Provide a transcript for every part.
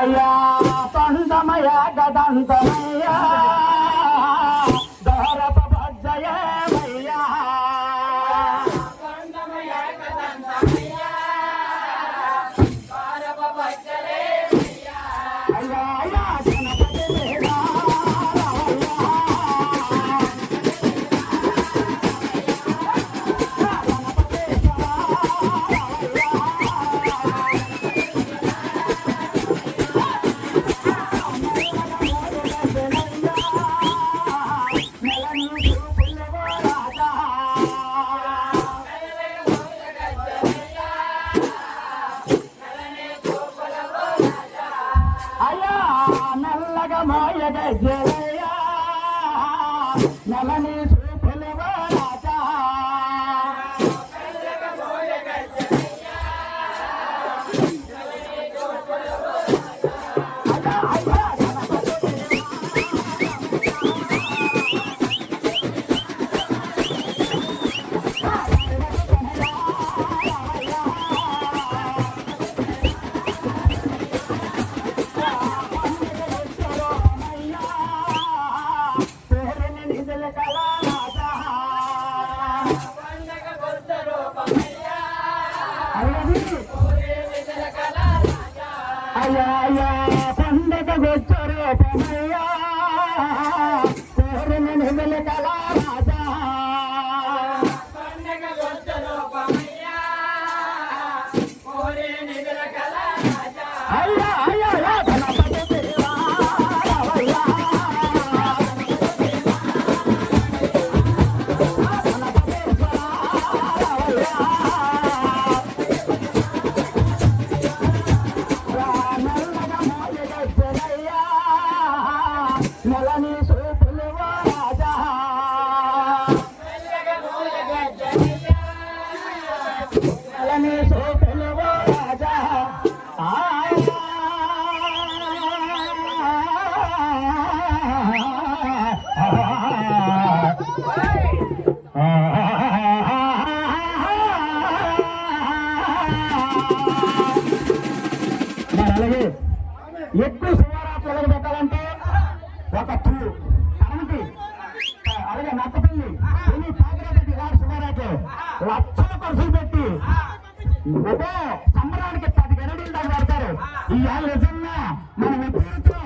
అయ్యా పందమయ గదంతమయ్యా la పండగ వచ్చారు పమయ్యా నెలని సూపులు రాజా ఎక్కువ శివరాత్రులకు పెట్టాలంటే ఒక టూ సంబరానికి పది గరడీలు దాకా పెడతారు. ఈ నిజంగా మన మిత్రులతో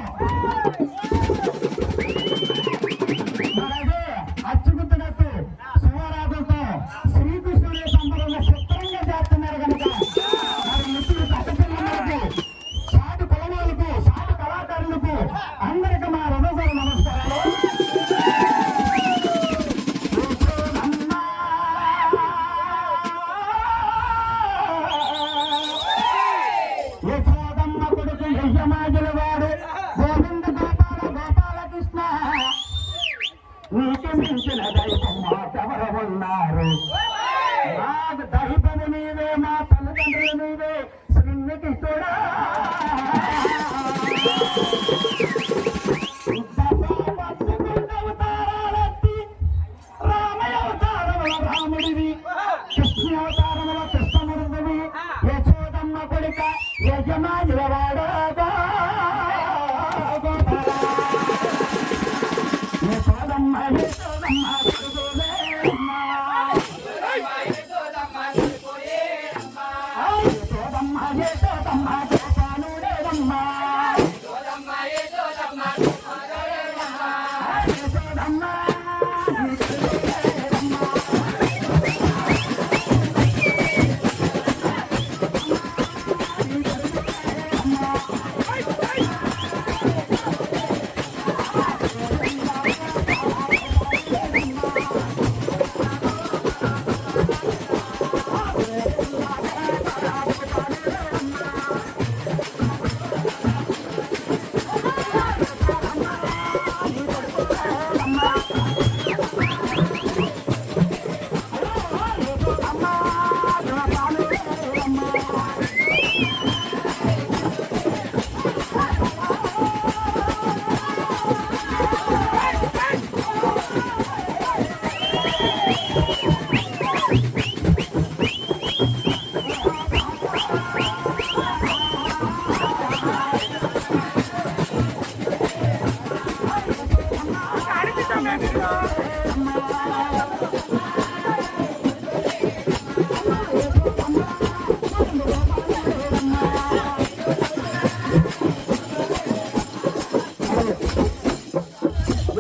నీకు మించిన దైవం ఉన్నారు నాకు దైవము నీవే మా తల్లిదండ్రులు నీవే శ్రీనికి రాముడివి కృష్ణ అవతారముల యశోదమ్మ కొడుక యజమానుల వాడగా. my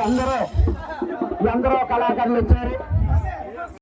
ఎందరో ఎందరో కళాకారులు వచ్చారు.